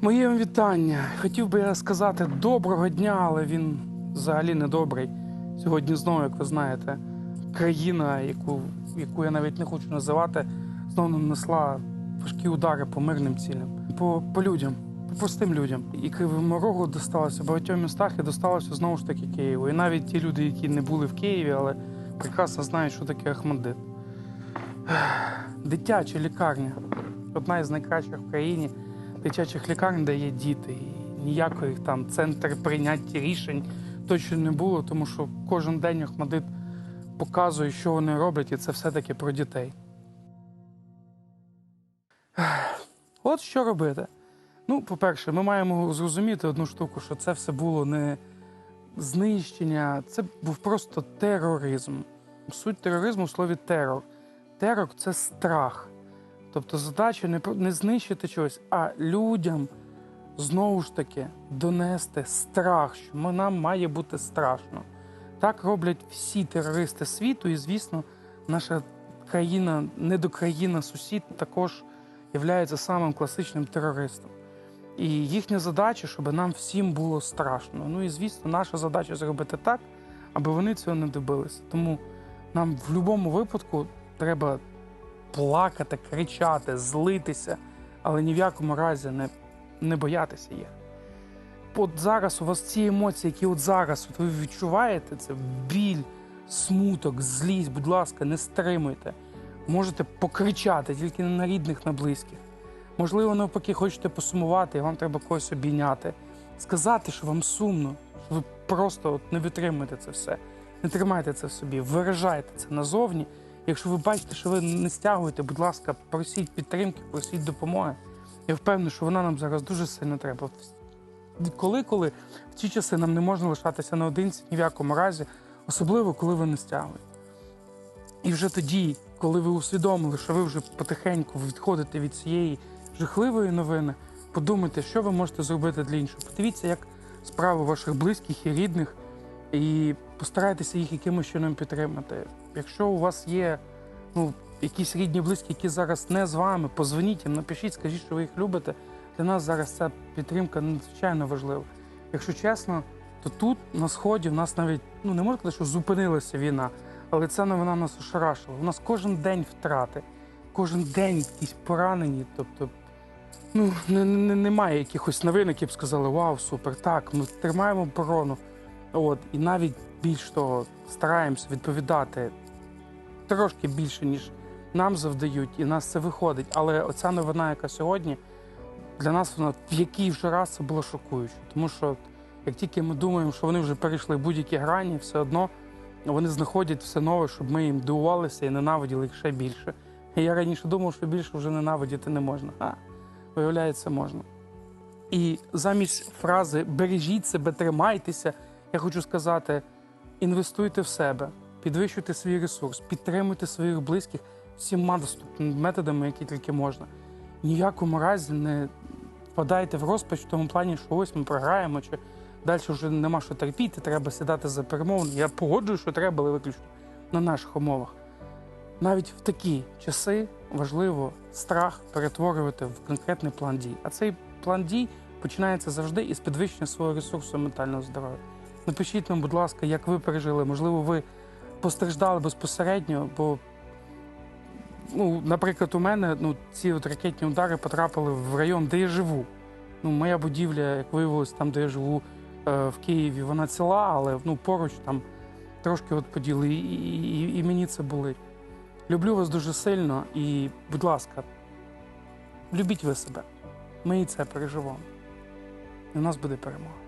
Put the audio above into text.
Моє вам вітання. Хотів би я сказати доброго дня, але він взагалі не добрий. Сьогодні знову, як ви знаєте, країна, яку, яку я навіть не хочу називати, знову нанесла важкі удари по мирним цілям, по, по людям, по простим людям. І Кривому Рогу досталося в багатьох містах і досталося знову ж таки Києву. І навіть ті люди, які не були в Києві, але прекрасно знають, що таке Ахмадит. Дитяча лікарня одна із найкращих в країні дитячих лікарень, де є діти. І ніякої там центр прийняття рішень точно не було, тому що кожен день Ахмадит показує, що вони роблять, і це все-таки про дітей. От що робити. Ну, по-перше, ми маємо зрозуміти одну штуку, що це все було не знищення, це був просто тероризм. Суть тероризму в слові терор. Терор це страх. Тобто задача не, не знищити чогось, а людям знову ж таки донести страх, що нам має бути страшно. Так роблять всі терористи світу, і звісно, наша країна, недокраїна, сусід також є самим класичним терористом. І їхня задача, щоб нам всім було страшно. Ну і звісно, наша задача зробити так, аби вони цього не добилися. Тому нам в будь-якому випадку треба плакати, кричати, злитися, але ні в якому разі не, не боятися їх. От зараз у вас ці емоції, які от зараз от ви відчуваєте, це біль, смуток, злість, будь ласка, не стримуйте. Можете покричати, тільки не на рідних, на близьких. Можливо, навпаки, хочете посумувати, і вам треба когось обійняти, сказати, що вам сумно, що ви просто от не витримуєте це все. Не тримайте це в собі, виражайте це назовні. Якщо ви бачите, що ви не стягуєте, будь ласка, просіть підтримки, просіть допомоги. Я впевнений, що вона нам зараз дуже сильно треба. Коли, коли в ті часи нам не можна лишатися наодинці ні в якому разі, особливо коли ви не стягуєте. І вже тоді, коли ви усвідомили, що ви вже потихеньку відходите від цієї жахливої новини, подумайте, що ви можете зробити для іншого. Подивіться, як справи ваших близьких і рідних, і постарайтеся їх якимось чином підтримати. Якщо у вас є ну, якісь рідні близькі, які зараз не з вами, позвоніть їм, напишіть, скажіть, що ви їх любите. Для нас зараз ця підтримка надзвичайно важлива. Якщо чесно, то тут на сході в нас навіть ну не можна сказати, що зупинилася війна, але ця новина нас ошарашила. У нас кожен день втрати, кожен день якісь поранені. Тобто, ну не, не, немає якихось новин, які б сказали Вау, супер, так, ми тримаємо оборону. От, і навіть більш того, стараємося відповідати трошки більше, ніж нам завдають, і нас це виходить. Але оця новина, яка сьогодні, для нас вона в який вже раз це було шокуюче. Тому що як тільки ми думаємо, що вони вже перейшли будь-які грані, все одно вони знаходять все нове, щоб ми їм дивувалися і ненавиділи їх ще більше. І я раніше думав, що більше вже ненавидіти не можна. А виявляється, можна. І замість фрази бережіть себе, тримайтеся, я хочу сказати: інвестуйте в себе, підвищуйте свій ресурс, підтримуйте своїх близьких всіма доступними методами, які тільки можна. Ніякому разі не впадайте в розпач в тому плані, що ось ми програємо, чи далі вже нема що терпіти, треба сідати за перемовини. Я погоджую, що треба, але виключно на наших умовах. Навіть в такі часи важливо страх перетворювати в конкретний план дій. А цей план дій починається завжди із підвищення свого ресурсу ментального здоров'я. Напишіть нам, будь ласка, як ви пережили. Можливо, ви постраждали безпосередньо, бо, ну, наприклад, у мене ну, ці от ракетні удари потрапили в район, де я живу. Ну, моя будівля, як виявилось, там, де я живу е, в Києві, вона ціла, але ну, поруч там трошки от поділи, і, і, і мені це болить. Люблю вас дуже сильно і, будь ласка, любіть ви себе. Ми і це переживемо. І у нас буде перемога.